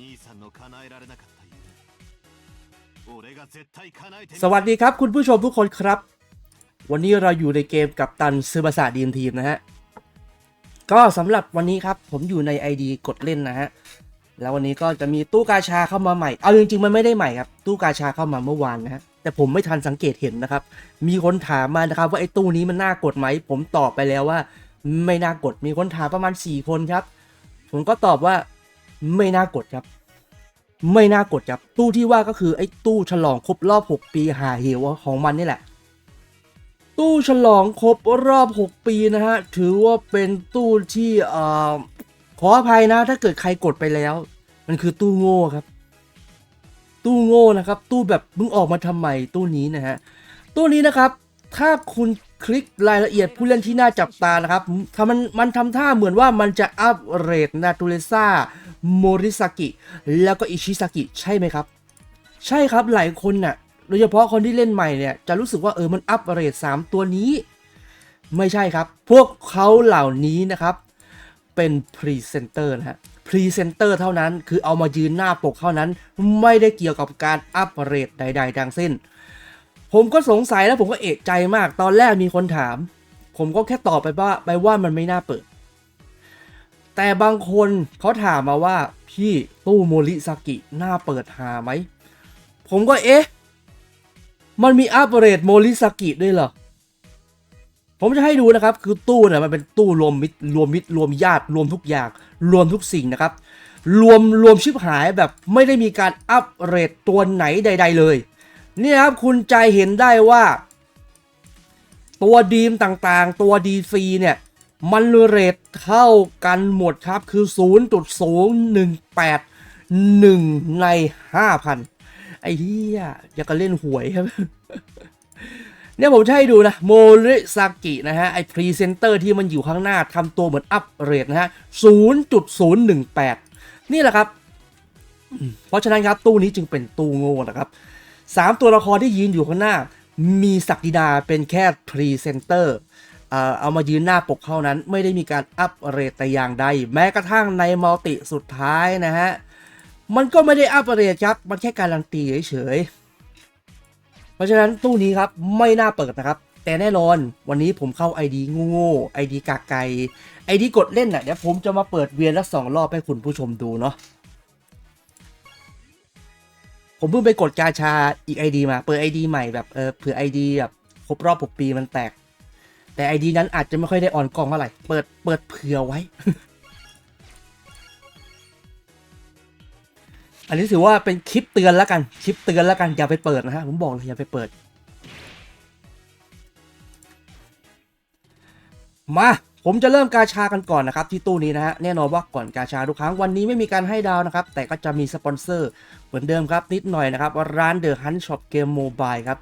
兄さんの叶えられなかった夢俺が絶対叶えてみ สวัสดีครับคุณผู้ชมทุกคนครับ วันนี้เราอยู่ในเกมกับตันซือบาสาดีมทีมนะฮะ ก็สำหรับวันนี้ครับผมอยู่ใน ID กดเล่นนะฮะ แล้ววันนี้ก็จะมีตู้กาชาเข้ามาใหม่ เอาจริงๆมันไม่ได้ใหม่ครับ ตู้กาชาเข้ามาเมื่อวานนะฮะ แต่ผมไม่ทันสังเกตเห็นนะครับ มีคนถามมานะครับว่าไอ้ตู้นี้มันน่ากดไหม ผมตอบไปแล้วว่า ไม่น่ากด มีคนถามประมาณ 4 คนครับ ผมก็ตอบว่า ไม่น่ากดครับ ไม่น่ากดครับ ตู้ที่ว่าก็คือไอ้ตู้ฉลองครบรอบ 6 ปีหาเหวของมันนี่แหละ ตู้ฉลองครบรอบ 6 ปีนะฮะ ถือว่าเป็นตู้ที่เอ่อขออภัยนะ ถ้าเกิดใครกดไปแล้ว มันคือตู้โง่ครับ ตู้โง่นะครับ ตู้แบบมึงออกมาทำไมตู้นี้นะฮะตู้นี้นะครับถ้าคุณคลิกรายละเอียดผู้เล่นที่น่าจับตานะครับทำมันมันทำท่าเหมือนว่ามันจะอัปเรทนาตูเลซ่า โมริซากิ แล้วก็อิชิซากิใช่ไหมครับ ใช่ครับหลายคนน่ะโดยเฉพาะคนที่เล่นใหม่เนี่ยจะรู้สึกว่าเออมันอัปเรท3ตัวนี้ ไม่ใช่ครับ พวกเขาเหล่านี้นะครับ เป็นพรีเซนเตอร์นะฮะพรีเซนเตอร์เท่านั้นคือเอามายืนหน้าปกเท่านั้น ไม่ได้เกี่ยวกับการอัปเรทใดๆทั้งสิ้น ผมก็สงสัยแล้วผมก็เอกใจมาก ตอนแรกมีคนถาม ผมก็แค่ตอบไปว่าไปว่ามันไม่น่าเปิด แต่บางคนเขาถามมาว่าพี่ตู้โมริซากิน่าเปิดหาไหม ผมก็เอ๊ะ มันมีอัปเรทโมริซากิด้วยเหรอ ผมจะให้ดูนะครับ คือตู้เนี่ยมันเป็นตู้รวมมิตรรวมมิตรรวมญาติรวมทุกอย่าง รวมทุกสิ่งนะครับ รวมรวมชิบหายแบบไม่ได้มีการอัปเรทตัวไหนใด ๆ เลยเนี่ยครับคุณใจเห็นได้ว่า ตัวดีมต่างๆ ตัวดีซีเนี่ย มันเรทเท่ากันหมดครับคือ 0.018 1 ใน 5,000 ไอ้เหี้ยอยากจะเล่นหวยครับ เนี่ยผมจะให้ดูนะโมริซากินะฮะ ไอ้พรีเซนเตอร์ที่มันอยู่ข้างหน้าทำตัวเหมือนอัปเรทนะฮะ 0.018 นี่แหละครับ เพราะฉะนั้นครับตู้นี้จึงเป็นตู้โง่นะครับสามตัวละครที่ยืนอยู่ข้างหน้า มีศักดินาเป็นแค่พรีเซนเตอร์ เอามายืนหน้าปกเท่านั้น ไม่ได้มีการอัปเรทแต่อย่างใด แม้กระทั่งในมัลติสุดท้ายนะฮะ มันก็ไม่ได้อัปเรทครับ มันแค่การันตีเฉยๆเพราะฉะนั้นตู้นี้ครับไม่น่าเปิดนะครับ แต่แน่นอนวันนี้ผมเข้า ID โง่ๆ ID กากไก่ ID กดเล่นน่ะเดี๋ยวผมจะมาเปิดเวียนละสองรอบให้คุณผู้ชมดูเนาะผมเพิ่งไปกดกาชาอีก ID มา เปิด ID ใหม่แบบเออเผื่อ ID แบบครบรอบ 6 ปีมันแตก แต่ไอดีนั้นอาจจะไม่ค่อยได้ออนกล้องเท่าไหร่ เปิดเปิดเผื่อไว้ อันนี้ถือว่าเป็นคลิปเตือนแล้วกัน คลิปเตือนแล้วกันอย่าไปเปิดนะฮะผมบอกเลยอย่าไปเปิด มา ผมจะเริ่มกาชากันก่อนนะครับที่ตู้นี้นะฮะแน่นอนว่าก่อนกาชาทุกครั้งวันนี้ไม่มีการให้ดาวนะครับ แต่ก็จะมีสปอนเซอร์เหมือนเดิมครับนิดหน่อยนะครับร้าน The Hunt Shop Game Mobile ครับ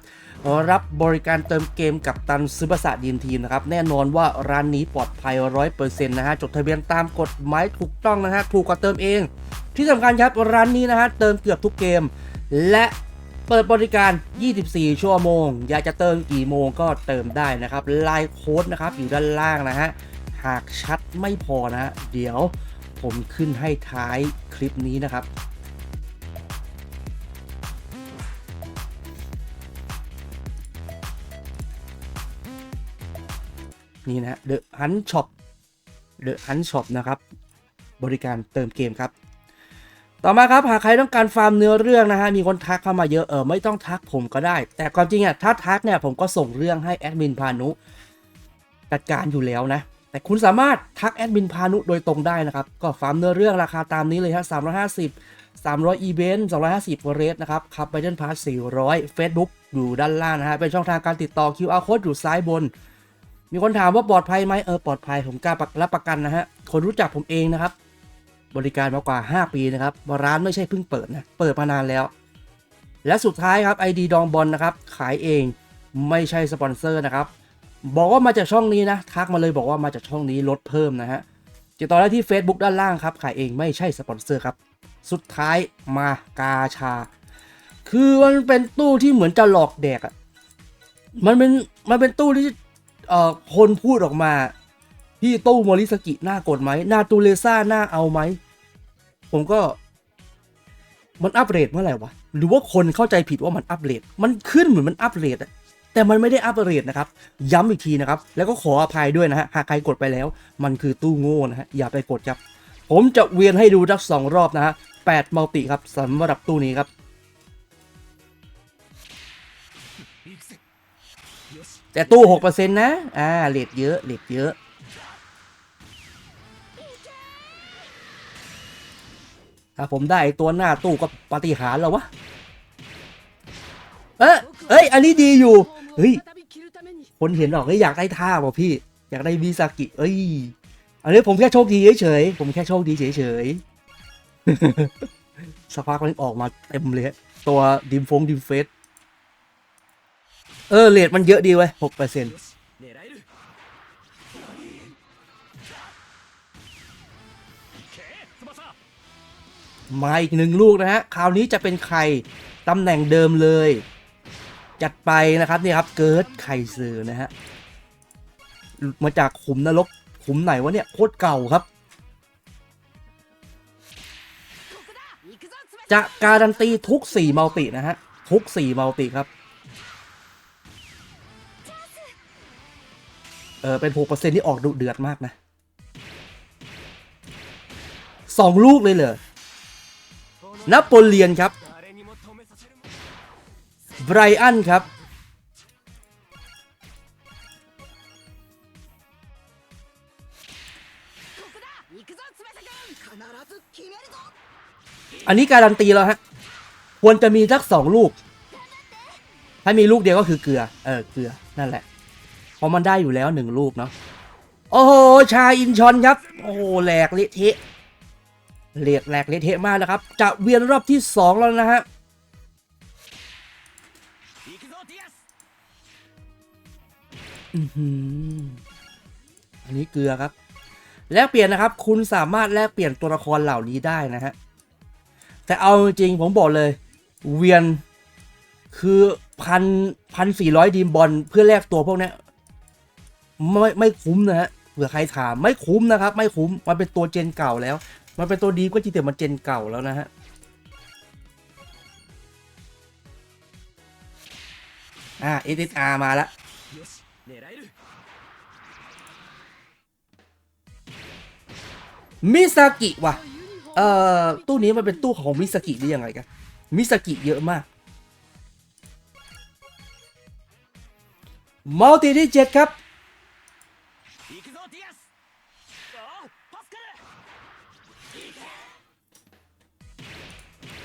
รับบริการเติมเกมกับตันซื้อภาษาดีมทีมนะครับแน่นอนว่าร้านนี้ปลอดภัย 100%นะฮะจดทะเบียนตามกฎหมายถูกต้องนะฮะถูกกว่าเติมเอง ที่สำคัญครับร้านนี้นะฮะเติมเกือบทุกเกม และเปิดบริการ 24 ชั่วโมง อยากจะเติมกี่โมงก็เติมได้นะครับไลน์โค้ดนะครับอยู่ด้านล่างนะฮะ หากชัดไม่พอนะ เดี๋ยวผมขึ้นให้ท้ายคลิปนี้นะครับ นี่นะ The Hunt Shop The Hunt Shop นะครับ บริการเติมเกมครับต่อมาครับหากใครต้องการฟาร์มเนื้อเรื่องนะฮะมีคนทักเข้ามาเยอะเออไม่ต้องทักผมก็ได้ แต่ความจริงอะถ้าทักเนี่ยผมก็ส่งเรื่องให้แอดมินพานุจัดการอยู่แล้วนะ แต่คุณสามารถทักแอดมินพานุโดยตรงได้นะครับ ก็ฟาร์มเนื้อเรื่องราคาตามนี้เลยฮะ350 300 อีเวนต์250เรทนะครับคับไบเดนพาส400 Facebook อยู่ด้านล่างนะฮะ เป็นช่องทางการติดต่อ QR code อยู่ซ้ายบน มีคนถามว่าปลอดภัยไหมเออปลอดภัยผมกล้ารับประกันนะฮะ คนรู้จักผมเองนะครับ บริการมากว่า 5 ปีนะครับร้านไม่ใช่เพิ่งเปิดนะ เปิดมานานแล้ว และสุดท้ายครับ ID ดองบอลนะครับ ขายเองไม่ใช่สปอนเซอร์นะครับ บอกว่ามาจากช่องนี้นะ ทักมาเลยบอกว่ามาจากช่องนี้ลดเพิ่มนะฮะติดต่อได้ที่ Facebook ด้านล่างครับ ขายเองไม่ใช่สปอนเซอร์ครับ สุดท้ายมากาชา คือมันเป็นตู้ที่เหมือนจะหลอกแดกอะ่ะมันเป็นมันเป็นตู้ที่เอ่อคนพูดออกมาพี่ตู้โมริสกิน่ากดไหมนาตูเลซ่าน่าเอาไหม ผมก็ มันอัปเดตเมื่อไหร่วะ หรือว่าคนเข้าใจผิดว่ามันอัปเดตมันขึ้นเหมือนมันอัปเดตอะ แต่มันไม่ได้อัปเดตนะครับ ย้ำอีกทีนะครับ แล้วก็ขออภัยด้วยนะฮะ หากใครกดไปแล้ว มันคือตู้โง่นะฮะ อย่าไปกดครับ ผมจะเวียนให้ดูทักสองรอบนะฮะแปดมัลติครับสำหรับตู้นี้ครับแต่ตู้หกเปอร์เซ็นต์นะ อ่าเลทเยอะเลทเยอะ ถ้าผมได้ตัวหน้าตู้ก็ปฏิหารแล้ววะ เอ้ยเอ้ย อันนี้ดีอยู่ เฮ้ย คนเห็นหรอกเฮ้ยอยากได้ท่าป่ะพี่ อยากได้มิซากิเอ้ย อันนี้ผมแค่โชคดีเฉยๆ ผมแค่โชคดีเฉยๆสัาพักมันออกมาเต็มเลยตัวดิมฟงดิมเฟสเออเลดมันเยอะดีเว้ยหกเปอร์เซ็นต์มาอีกหนึ่งลูกนะฮะ คราวนี้จะเป็นใคร ตำแหน่งเดิมเลย จัดไปนะครับนี่ครับเกิร์ดไคเซอร์นะฮะมาจากขุมนรกขุมไหนวะเนี่ยโคตรเก่าครับ จะการันตีทุก4มัลตินะฮะทุก4มัลติครับเออเป็น6%ที่ออกดุเดือดมากนะสองลูกเลยเหรอ นโปเลียนครับ บรอันครับอันนี้การันตีแล้วฮะ ควรจะมีสักสองลูก ถ้ามีลูกเดียวก็คือเกลือ เออ เกลือ นั่นแหละ เพราะมันได้อยู่แล้วหนึ่งลูกเนาะ โอ้โห ชาอินชอนครับ โอ้แหลกเละเทะเหลกแหลกเละเทะมากนะครับ จะเวียนรอบที่สองแล้วนะฮะ อันนี้เกลือครับ แลกเปลี่ยนนะครับ คุณสามารถแลกเปลี่ยนตัวละครเหล่านี้ได้นะฮะ แต่เอาจริงๆผมบอกเลย เวียนคือพันพันสี่ร้อยดีมบอลเพื่อแลกตัวพวกนี้ไม่ไม่คุ้มนะฮะเผื่อใครถามไม่คุ้มนะครับ ไม่คุ้มมันเป็นตัวเจนเก่าแล้ว มันเป็นตัวดีก็จริงแต่มันเจนเก่าแล้วนะฮะ อ่า SSR มาละมิซากิว่ะ เอ่อ ตู้นี้มันเป็นตู้ของมิซากิหรือยังไงกัน มิซากิเยอะมากมัลติที่เจ็ดครับ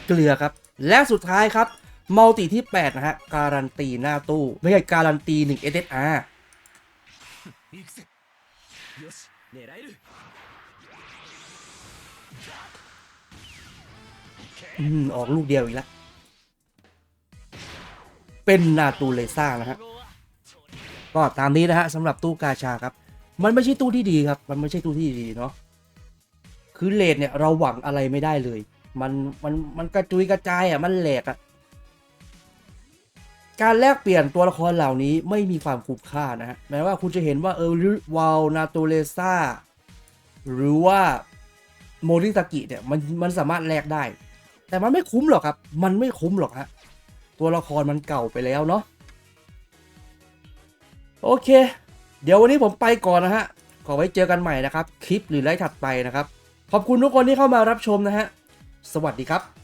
เกลือครับ และสุดท้ายครับ มัลติที่ 8 นะฮะ การันตีหน้าตู้ไม่ใช่การันตี 1 SSR อืม ออกลูกเดียวอีกแล้ว เป็นนาตูเลซ่านะฮะ ก็ตามนี้นะฮะสำหรับตู้กาชาครับ มันไม่ใช่ตู้ที่ดีครับ มันไม่ใช่ตู้ที่ดีเนาะคือเลดเนี่ยเราหวังอะไรไม่ได้เลย มันมันมันกระจุยกระจายอะมันแหลกอะ การแลกเปลี่ยนตัวละครเหล่านี้ไม่มีความคุ้มค่านะฮะแม้ว่าคุณจะเห็นว่าเออวาลนาโตเลซ่าหรือว่าโมริตากิเนี่ยมันมันสามารถแลกได้ แต่มันไม่คุ้มหรอกครับ มันไม่คุ้มหรอกฮะตัวละครมันเก่าไปแล้วเนาะโอเค เดี๋ยววันนี้ผมไปก่อนนะฮะ ขอไว้เจอกันใหม่นะครับ คลิปหรือไลฟ์ถัดไปนะครับ ขอบคุณทุกคนที่เข้ามารับชมนะฮะ สวัสดีครับ